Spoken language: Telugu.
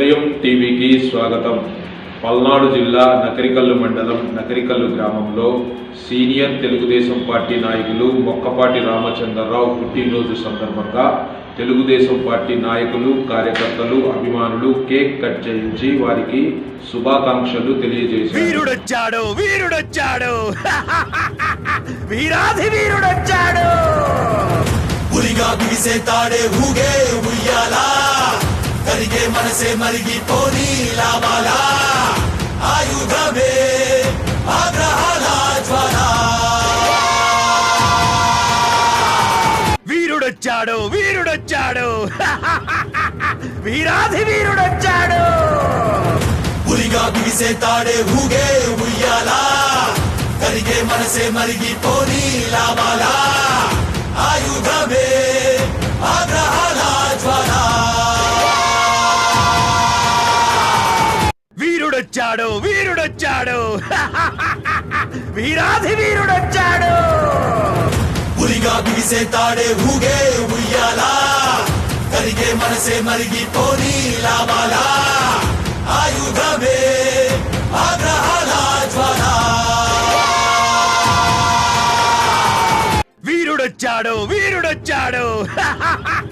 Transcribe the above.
స్వాగతం. పల్నాడు జిల్లా నకరికల్లు మండలం నకరికల్లు గ్రామంలో సీనియర్ తెలుగుదేశం పార్టీ నాయకులు మొక్కపాటి రామచంద్రరావు పుట్టినరోజు సందర్భంగా తెలుగుదేశం పార్టీ నాయకులు కార్యకర్తలు అభిమానులు కేక్ కట్ చేయించి వారికి శుభాకాంక్షలు తెలియజేశారు. వీరుడొచ్చాడు వీరుడొచ్చాడు. వీరాధి వీరుడొచ్చాడు. పులిగా బిగిసే తాడే ఊగే ఉయ్యాలా మనసే మరిగిపోని లావాలా ఆయుధమే ఆగ్రహాల జ్వాల. వీరుడొచ్చాడు వీరుడొచ్చాడు. వీరాధి వీరుడొచ్చాడు. పులిగా బిగిసే తాడే ఊగే ఉయ్యాలా. కరిగే మనసే మరిగిపోని లావాలా వీరుడొచ్చాడు వీరుడొచ్చాడు. వీరాధి వీరుడొచ్చాడు. పులిగా బిగిసే తాడే ఊగే ఉయ్యాలా. కరిగే మనసే మరిగిపోని లావాలా ఆయుధమే ఆగ్రహాల జ్వాల. వీరుడొచ్చాడు వీరుడొచ్చాడు.